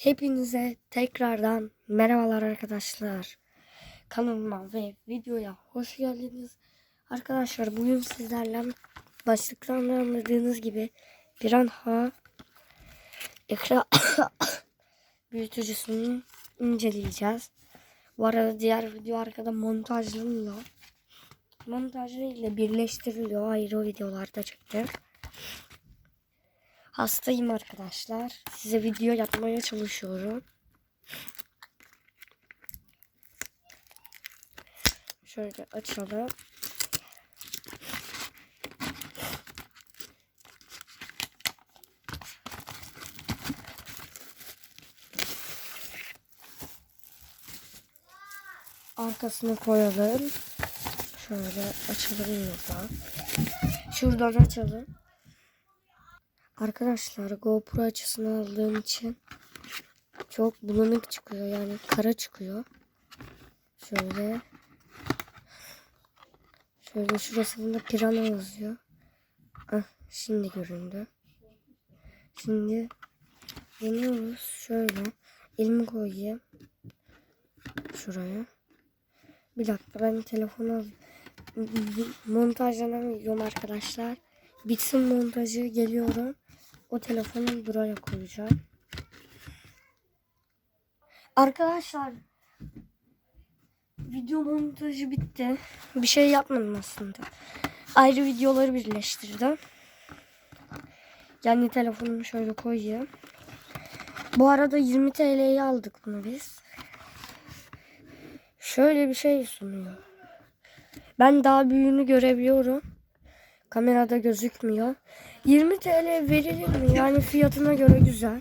Hepinize tekrardan merhabalar arkadaşlar. Kanalıma ve videoya hoş geldiniz. Arkadaşlar bugün sizlerle başlıktan anladığınız gibi Piranha ekran büyütücüsünü inceleyeceğiz. Bu arada diğer video arkada montajlanıyor. Montajlı ile birleştiriliyor. Ayrı videolarda çektim. Hastayım arkadaşlar. Size video yapmaya çalışıyorum. Şöyle açalım. Arkasını koyalım. Şöyle açalım buradan. Şuradan açalım. Arkadaşlar GoPro açısını aldığım için çok bulanık çıkıyor yani kara çıkıyor. Şöyle şöyle şurasında pirana yazıyor. Ah, şimdi göründü. Şimdi deniyoruz. Şöyle elimi koyayım. Şuraya. Bir dakika ben telefonu alayım. Montajlanamıyorum arkadaşlar. Bitsin montajı geliyorum. O telefonu buraya koyacağım. Arkadaşlar video montajı bitti. Bir şey yapmadım aslında. Ayrı videoları birleştirdim. Yani telefonumu şöyle koyayım. Bu arada 20 TL'ye aldık bunu biz. Şöyle bir şey sunuyor. Ben daha büyüğünü görebiliyorum. Kamerada gözükmüyor. 20 TL verilir mi? Yani fiyatına göre güzel.